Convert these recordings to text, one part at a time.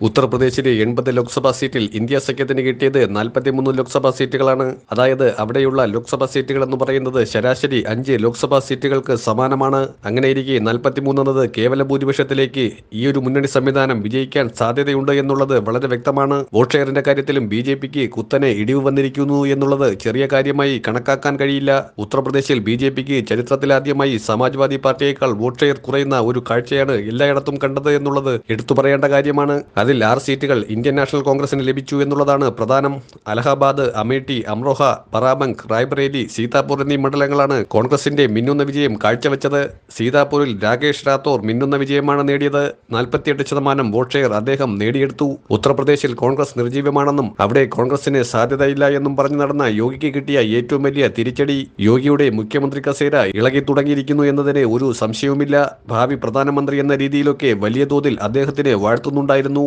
ഉത്തർപ്രദേശിലെ എൺപത് ലോക്സഭാ സീറ്റിൽ ഇന്ത്യ സഖ്യത്തിന് കിട്ടിയത് നാൽപ്പത്തിമൂന്ന് ലോക്സഭാ സീറ്റുകളാണ്. അതായത് അവിടെയുള്ള ലോക്സഭാ സീറ്റുകൾ എന്ന് പറയുന്നത് ശരാശരി അഞ്ച് ലോക്സഭാ സീറ്റുകൾക്ക് സമാനമാണ്. അങ്ങനെയിരിക്കെ നാൽപ്പത്തിമൂന്ന് എന്നത് കേവല ഭൂരിപക്ഷത്തിലേക്ക് ഈ ഒരു മുന്നണി സംവിധാനം വിജയിക്കാൻ സാധ്യതയുണ്ട് എന്നുള്ളത് വളരെ വ്യക്തമാണ്. വോട്ട് ഷെയറിന്റെ കാര്യത്തിലും ബി ജെ പിക്ക് കുത്തനെ ഇടിവ് വന്നിരിക്കുന്നു എന്നുള്ളത് ചെറിയ കാര്യമായി കണക്കാക്കാൻ കഴിയില്ല. ഉത്തർപ്രദേശിൽ ബി ജെ പിക്ക് ചരിത്രത്തിലാദ്യമായി സമാജ്വാദി പാർട്ടിയേക്കാൾ വോട്ട് ഷെയർ കുറയുന്ന ഒരു കാഴ്ചയാണ് എല്ലായിടത്തും കണ്ടത് എന്നുള്ളത് എടുത്തു പറയേണ്ട കാര്യമാണ്. അതിൽ ആറ് സീറ്റുകൾ ഇന്ത്യൻ നാഷണൽ കോൺഗ്രസിന് ലഭിച്ചു എന്നുള്ളതാണ് പ്രധാനം. അലഹബാദ് അമേഠി അമ്രോഹ പറാബങ്ക് റായ്ബറേലി സീതാപൂർ എന്നീ മണ്ഡലങ്ങളാണ് കോൺഗ്രസിന്റെ മിന്നുന്ന വിജയം കാഴ്ചവെച്ചത്. സീതാപൂരിൽ രാകേഷ് റാത്തോർ മിന്നുന്ന വിജയമാണ് നേടിയത്. നാൽപ്പത്തിയെട്ട് ശതമാനം വോട്ട് ഷെയർ അദ്ദേഹം നേടിയെടുത്തു. ഉത്തർപ്രദേശിൽ കോൺഗ്രസ് നിർജീവമാണെന്നും അവിടെ കോൺഗ്രസിന് സാധ്യതയില്ല എന്നും പറഞ്ഞു നടന്ന യോഗിക്ക് കിട്ടിയ ഏറ്റവും വലിയ തിരിച്ചടി യോഗിയുടെ മുഖ്യമന്ത്രി കസേര ഇളകി തുടങ്ങിയിരിക്കുന്നു എന്നതിന് ഒരു സംശയവുമില്ല. ഭാവി പ്രധാനമന്ത്രി എന്ന രീതിയിലൊക്കെ വലിയ തോതിൽ അദ്ദേഹത്തിന് വാഴ്ത്തുന്നുണ്ടായിരുന്നു.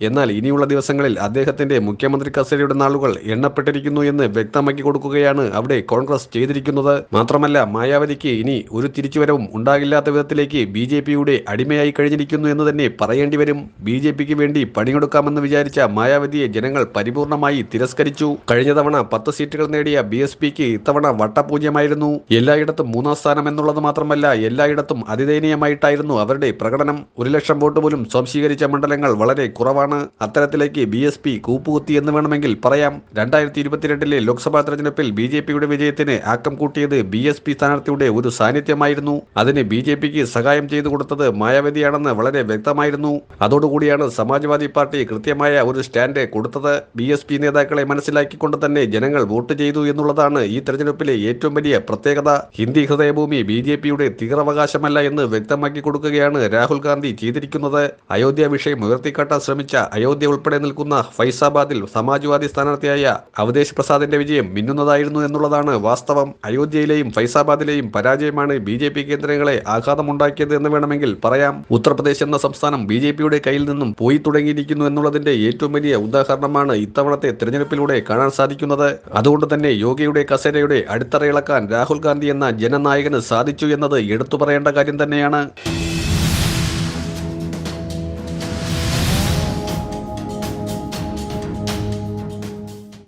എന്നാൽ ഇനിയുള്ള ദിവസങ്ങളിൽ അദ്ദേഹത്തിന്റെ മുഖ്യമന്ത്രി കസേരയുടെ നാളുകൾ എണ്ണപ്പെട്ടിരിക്കുന്നു എന്ന് വ്യക്തമാക്കി കൊടുക്കുകയാണ് അവിടെ കോൺഗ്രസ് ചെയ്തിരിക്കുന്നത്. മാത്രമല്ല മായാവതിക്ക് ഇനി ഒരു തിരിച്ചുവരവും ഉണ്ടാകില്ലാത്ത വിധത്തിലേക്ക് ബി ജെ പിയുടെ അടിമയായി കഴിഞ്ഞിരിക്കുന്നു എന്ന് തന്നെ പറയേണ്ടി വരും. ബി ജെ പിക്ക് വേണ്ടി പണിയെടുക്കാമെന്ന് വിചാരിച്ച മായാവതിയെ ജനങ്ങൾ പരിപൂർണമായി തിരസ്കരിച്ചു. കഴിഞ്ഞ തവണ പത്ത് സീറ്റുകൾ നേടിയ ബി എസ് പിക്ക് ഇത്തവണ വട്ടപൂജ്യമായിരുന്നു. എല്ലായിടത്തും മൂന്നാം സ്ഥാനം എന്നുള്ളത് മാത്രമല്ല എല്ലായിടത്തും അതിദയനീയമായിട്ടായിരുന്നു അവരുടെ പ്രകടനം. ഒരു ലക്ഷം വോട്ട് പോലും സ്വാംശീകരിച്ച മണ്ഡലങ്ങൾ വളരെ കുറവാണ്. അത്തരത്തിലേക്ക് ബി എസ് പി കൂപ്പുകുത്തി എന്ന് വേണമെങ്കിൽ പറയാം. രണ്ടായിരത്തി ഇരുപത്തിരണ്ടിലെ ലോക്സഭാ തെരഞ്ഞെടുപ്പിൽ ബി ജെ പിയുടെ വിജയത്തിന് ആക്കം കൂട്ടിയത് ബി എസ് പി സ്ഥാനാർത്ഥിയുടെ ഒരു സാന്നിധ്യമായിരുന്നു. അതിന് ബി ജെ പിക്ക് സഹായം ചെയ്തു കൊടുത്തത് മായാവതിയാണെന്ന് വളരെ വ്യക്തമായിരുന്നു. അതോടുകൂടിയാണ് സമാജ്വാദി പാർട്ടി കൃത്യമായ ഒരു സ്റ്റാൻഡ് കൊടുത്തത്. ബി എസ് പി നേതാക്കളെ മനസ്സിലാക്കിക്കൊണ്ട് തന്നെ ജനങ്ങൾ വോട്ട് ചെയ്തു എന്നുള്ളതാണ് ഈ തെരഞ്ഞെടുപ്പിലെ ഏറ്റവും വലിയ പ്രത്യേകത. ഹിന്ദി ഹൃദയഭൂമി ബി ജെ പിയുടെ തീവ്രവകാശമല്ല എന്ന് വ്യക്തമാക്കി കൊടുക്കുകയാണ് രാഹുൽ ഗാന്ധി ചെയ്തിരിക്കുന്നത്. അയോധ്യ വിഷയം ഉയർത്തിക്കാട്ടാൻ ശ്രമിച്ച അയോധ്യ ഉൾപ്പെടെ നിൽക്കുന്ന ഫൈസാബാദിൽ സമാജ്വാദി സ്ഥാനാർത്ഥിയായ അവതേശ് പ്രസാദിന്റെ വിജയം മിന്നുന്നതായിരുന്നു എന്നുള്ളതാണ് വാസ്തവം. അയോധ്യയിലെയും ഫൈസാബാദിലെയും പരാജയമാണ് ബി ജെ പി കേന്ദ്രങ്ങളെ ആഘാതമുണ്ടാക്കിയത് എന്ന് വേണമെങ്കിൽ പറയാം. ഉത്തർപ്രദേശ് എന്ന സംസ്ഥാനം ബി ജെ പിയുടെ കയ്യിൽ നിന്നും പോയി തുടങ്ങിയിരിക്കുന്നു എന്നുള്ളതിന്റെ ഏറ്റവും വലിയ ഉദാഹരണമാണ് ഇത്തവണത്തെ തെരഞ്ഞെടുപ്പിലൂടെ കാണാൻ സാധിക്കുന്നത്. അതുകൊണ്ട് തന്നെ യോഗിയുടെ കസേരയുടെ അടിത്തറയിളക്കാൻ രാഹുൽ ഗാന്ധി എന്ന ജനനായകന് സാധിച്ചു എന്നത് എടുത്തു പറയേണ്ട കാര്യം തന്നെയാണ്.